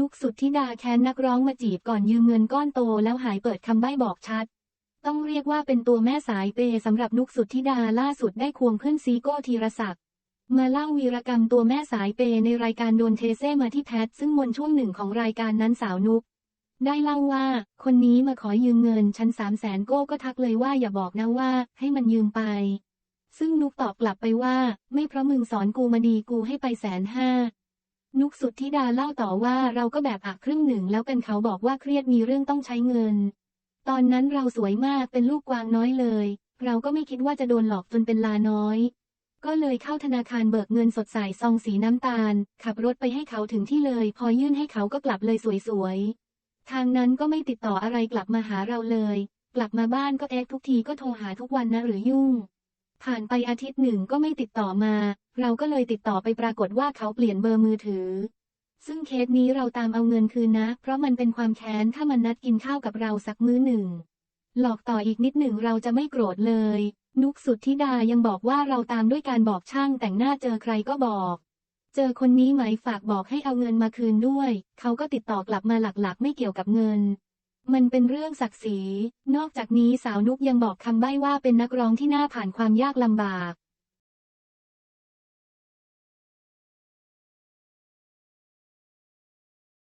นุกสุดธิดาแค้นนักร้องมาจีบก่อนยืมเงินก้อนโตแล้วหายเปิดคำใบ้บอกชัด ต้องเรียกว่าเป็นตัวแม่สายเปย์สำหรับนุกสุดธิดาล่าสุดได้ควงขึ้นซีโก้ธีรศักดิ์มาเล่าวีรกรรมตัวแม่สายเปย์ในรายการโดนเทเซ่มาที่แพทซึ่งมนช่วงหนึ่งของรายการนั้นสาวนุก ได้เล่าว่า คนนี้มาขอยืมเงินฉันสามแสนโก้ก็ทักเลยว่าอย่าบอกนะว่า ให้มันยืมไป ซึ่งนุกตอบกลับไปว่า ไม่เพราะมึงสอนกูมาดีกูให้ไปแสนห้า นุกสุดธิดาเล่าต่อว่าเราก็แบบอักครึ่งหนึ่งแล้วกันเขาบอกว่าเครียดมีเรื่องต้องใช้เงิน ตอนนั้นเราสวยมากเป็นลูกกวางน้อยเลย เราก็ไม่คิดว่าจะโดนหลอกจนเป็นลาน้อย ก็เลยเข้าธนาคารเบิกเงินสดใสซองสีน้ำตาล ขับรถไปให้เขาถึงที่เลย พอยื่นให้เขาก็กลับเลยสวยๆ ทางนั้นก็ไม่ติดต่ออะไรกลับมาหาเราเลย กลับมาบ้านก็แอกทุกทีก็โทรหาทุกวันนะหรือยุ่ง ผ่านไปอาทิตย์หนึ่งก็ไม่ติดต่อมา เราก็เลยติดต่อไปปรากฏว่าเขาเปลี่ยนเบอร์มือถือ ซึ่งเคสนี้เราตามเอาเงินคืนนะ เพราะมันเป็นความแค้นถ้ามันนัดกินข้าวกับเราสักมื้อหนึ่ง หลอกต่ออีกนิดหนึ่งเราจะไม่โกรธเลย นุกสุดธิดายังบอกว่าเราตามด้วยการบอกช่างแต่งหน้าเจอใครก็บอก เจอคนนี้ไหมฝากบอกให้เอาเงินมาคืนด้วย เขาก็ติดต่อกลับมาหลักๆ ไม่เกี่ยวกับเงิน มันเป็นเรื่องศักดิ์ศรี นอกจากนี้สาวนุกยังบอกคำใบ้ว่าเป็นนักร้องที่น่าผ่านความยากลำบาก